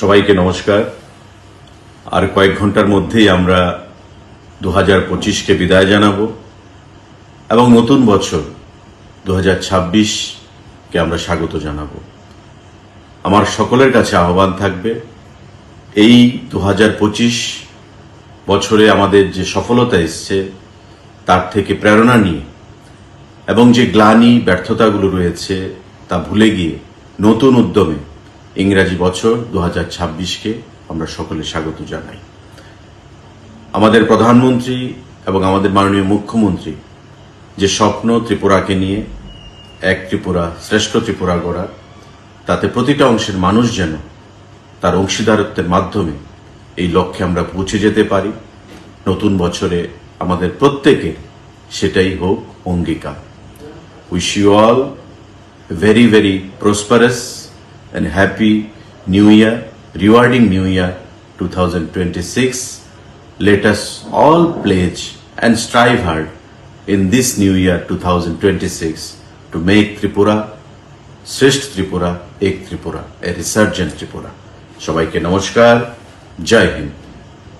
সবাইকে নমস্কার। আর কয়েক ঘণ্টার মধ্যেই আমরা দু হাজার পঁচিশকে বিদায় জানাব এবং নতুন বছর দু হাজার ছাব্বিশকে আমরা স্বাগত জানাব। আমার সকলের কাছে আহ্বান থাকবে, এই দু হাজার পঁচিশ বছরে আমাদের যে সফলতা এসছে, তার থেকে প্রেরণা নিয়ে এবং যে গ্লানি ব্যর্থতাগুলো রয়েছে, তা ভুলে গিয়ে নতুন উদ্যমে ইংরাজি বছর দু হাজার ছাব্বিশকে আমরা সকলে স্বাগত জানাই। আমাদের প্রধানমন্ত্রী এবং আমাদের মাননীয় মুখ্যমন্ত্রী যে স্বপ্ন ত্রিপুরাকে নিয়ে, এক ত্রিপুরা, শ্রেষ্ঠ ত্রিপুরা গড়া, তাতে প্রতিটা অংশের মানুষ যেন তার অংশীদারত্বের মাধ্যমে এই লক্ষ্যে আমরা পৌঁছে যেতে পারি। নতুন বছরে আমাদের প্রত্যেকের সেটাই হোক, অঙ্গীকার। Wish you all very very prosperous and happy New Year, rewarding New Year 2026. Let us all pledge and strive hard in this New Year 2026 to make Tripura, শ্রেষ্ঠ Tripura, Ek Tripura, a resurgent Tripura. সবাইকে নমস্কার জয় হিন্দ